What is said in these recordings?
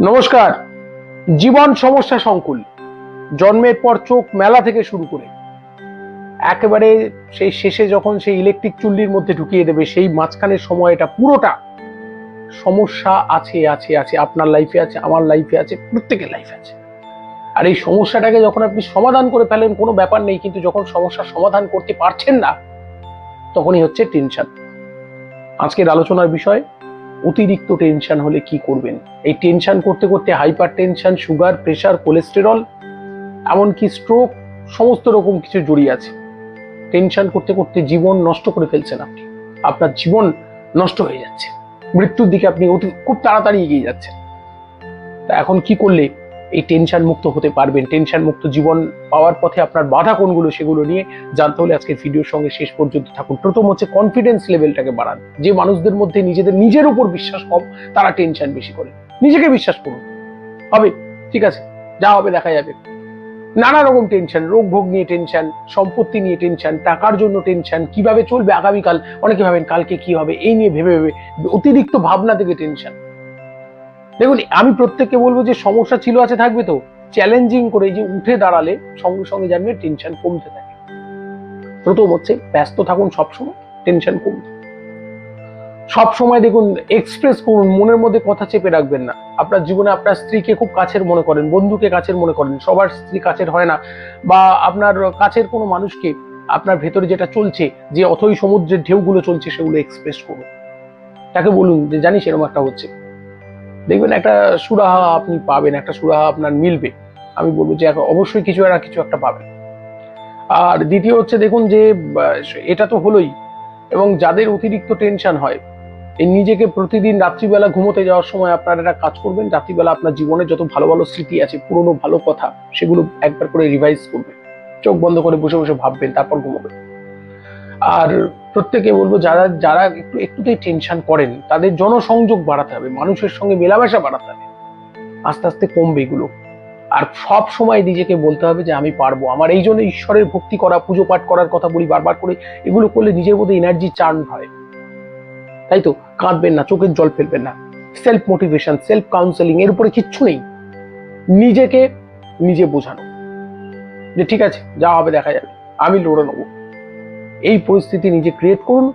নমস্কার। জীবন সমস্যা সংকুল। জন্মের পর চোখ মেলা থেকে শুরু করে। একেবারে সেই শেষে যখন সেই ইলেকট্রিক চুল্লির মধ্যে ঢুকিয়ে দেবে, সেই মাঝখানের সময়টা পুরোটা সমস্যা আছে আছে আছে, আপনার লাইফে আছে, আমার লাইফে আছে, প্রত্যেকের লাইফে আছে। আর এই সমস্যাটাকে যখন আপনি সমাধান করে ফেলেন, কোনো ব্যাপার নেই, কিন্তু যখন সমস্যার সমাধান করতে পারছেন না, তখনই হচ্ছে টেনশন আজকের আলোচনার বিষয় অতিরিক্ত টেনশন হলে কি করবেন? এই টেনশন করতে করতে hyper tension sugar pressure cholesterol এমনকি স্ট্রোক সমস্ত রকম কিছু জড়িয়ে আছে। টেনশন করতে করতে জীবন নষ্ট করে ফেলছেন আপনি। আপনার জীবন নষ্ট হয়ে যাচ্ছে। মৃত্যুর দিকে আপনি অতি খুব তাড়াতাড়ি এগিয়ে যাচ্ছেন। তা এখন কি করলে এই টেনশন মুক্ত হতে পারবেন। টেনশন মুক্ত জীবন পাওয়ার পথে আপনার বাধা কোনগুলো সেগুলো নিয়ে জানতে হলে আজকে ভিডিওর সঙ্গে শেষ পর্যন্ত থাকুন। প্রথম হচ্ছে কনফিডেন্স লেভেলটাকে বাড়ান। যে মানুষদের মধ্যে নিজেদের, নিজের উপর বিশ্বাস কম, তারা টেনশন বেশি করে। নিজেকে বিশ্বাস করুন। হবে? ঠিক আছে? যা হবে দেখা যাবে। নানা রকম টেনশন রোগ ভোগ নিয়ে টেনশন সম্পত্তি নিয়ে টেনশন টাকার জন্য টেনশন কীভাবে চলবে আগামীকাল, অনেকে ভাবেন কালকে কি হবে, এই নিয়ে ভেবে ভেবে অতিরিক্ত ভাবনা থেকে টেনশন দেখুন, আমি প্রত্যেককে বলব যে সমস্যা ছিল আছে থাকবে তো চ্যালেঞ্জিং করে যে উঠে দাঁড়ালে সঙ্গে সঙ্গে জানবে টেনশন কমতে থাকে। প্রথম হচ্ছে ব্যস্ত থাকুন সবসময় টেনশন কমতে সব সময় দেখুন এক্সপ্রেস করুন, মনের মধ্যে কথা চেপে রাখবেন না। আপনার জীবনে আপনার স্ত্রীকে খুব কাছের মনে করেন, বন্ধুকে কাছের মনে করেন, সবার স্ত্রী কাছের হয় না, বা আপনার কাছের কোনো মানুষকে আপনার ভেতরে যেটা চলছে, যে অথই সমুদ্রের ঢেউগুলো চলছে সেগুলো এক্সপ্রেস করুন। তাকে বলুন যে, জানিস, এরকম একটা হচ্ছে। দেখবেন একটা সুরাহা আপনি পাবেন, একটা সুরাহা আপনার মিলবে। আমি বলব যে অবশ্যই কিছু না কিছু একটা পাবেন। আর দ্বিতীয় হচ্ছে দেখুন যে এটা তো হলোই এবং যাদের অতিরিক্ত টেনশন হয় এই নিজেকে প্রতিদিন রাত্রিবেলা ঘুমোতে যাওয়ার সময় আপনারা একটা কাজ করবেন, রাত্রিবেলা আপনার জীবনে যত ভালো ভালো স্মৃতি আছে, পুরনো ভালো কথা, সেগুলো একবার করে রিভাইজ করবেন। চোখ বন্ধ করে বসে বসে ভাববেন, তারপর ঘুমোবেন। আর প্রত্যেকে বলব, যারা যারা একটু, একটুতেই টেনশন করেন, তাদের জনসংযোগ বাড়াতে হবে, মানুষের সঙ্গে মেলামেশা বাড়াতে হবে। আস্তে আস্তে কমবে এগুলো। আর সব সময় নিজেকে বলতে হবে যে, আমি পারব। আমার এই জন্য ঈশ্বরের ভক্তি করা, পুজো পাঠ করার কথা বলি বারবার করে, এগুলো করলে নিজের মধ্যে এনার্জি চার্ন হয়। তাই তো? কাঁদবেন না, চোখের জল ফেলবেন না। সেলফ মোটিভেশন সেলফ কাউন্সেলিং এর উপরে কিচ্ছু নেই। নিজেকে নিজে বোঝানো। যে ঠিক আছে, যা হবে দেখা যাবে। আমি লড়ে নেব। এই পরিস্থিতি নিজে ক্রিয়েট করুন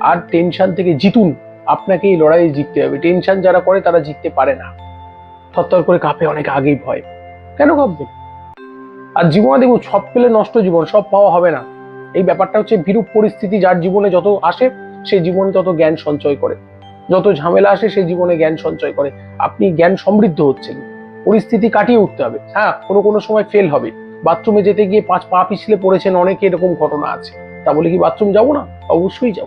আর টেনশন থেকে জিতুন। আপনাকে এই লড়াইয়ে জিততে হবে। টেনশন যারা করে, তারা জিততে পারে না। থরথর করে কাঁপে অনেক আগেই ভয়। কেন কাঁপবে? আর জীবনে দেখুন, সব পেলে নষ্ট জীবন, সব পাওয়া হবে না। এই ব্যাপারটা হচ্ছে বিরূপ পরিস্থিতি, যার জীবনে যত আসে, সে জীবনে তত জ্ঞান সঞ্চয় করে। যত ঝামেলা আসে, সে জীবনে জ্ঞান সঞ্চয় করে। আপনি জ্ঞান সমৃদ্ধ হচ্ছেন। পরিস্থিতি কাটিয়ে উঠতে হবে। হ্যাঁ কোনো কোনো সময় ফেল হবে। বাথরুমে যেতে গিয়ে পাঁচ পা পিছলে পড়েছেন, অনেকে এরকম ঘটনা আছে। তা বলে কি বাথরুম যাব না? অবশ্যই যাব।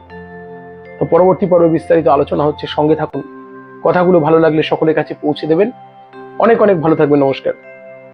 তো পরবর্তী পর্বে বিস্তারিত আলোচনা হচ্ছে, সঙ্গে থাকুন। কথাগুলো ভালো লাগলে সকলের কাছে পৌঁছে দেবেন। অনেক অনেক ভালো থাকবেন, নমস্কার।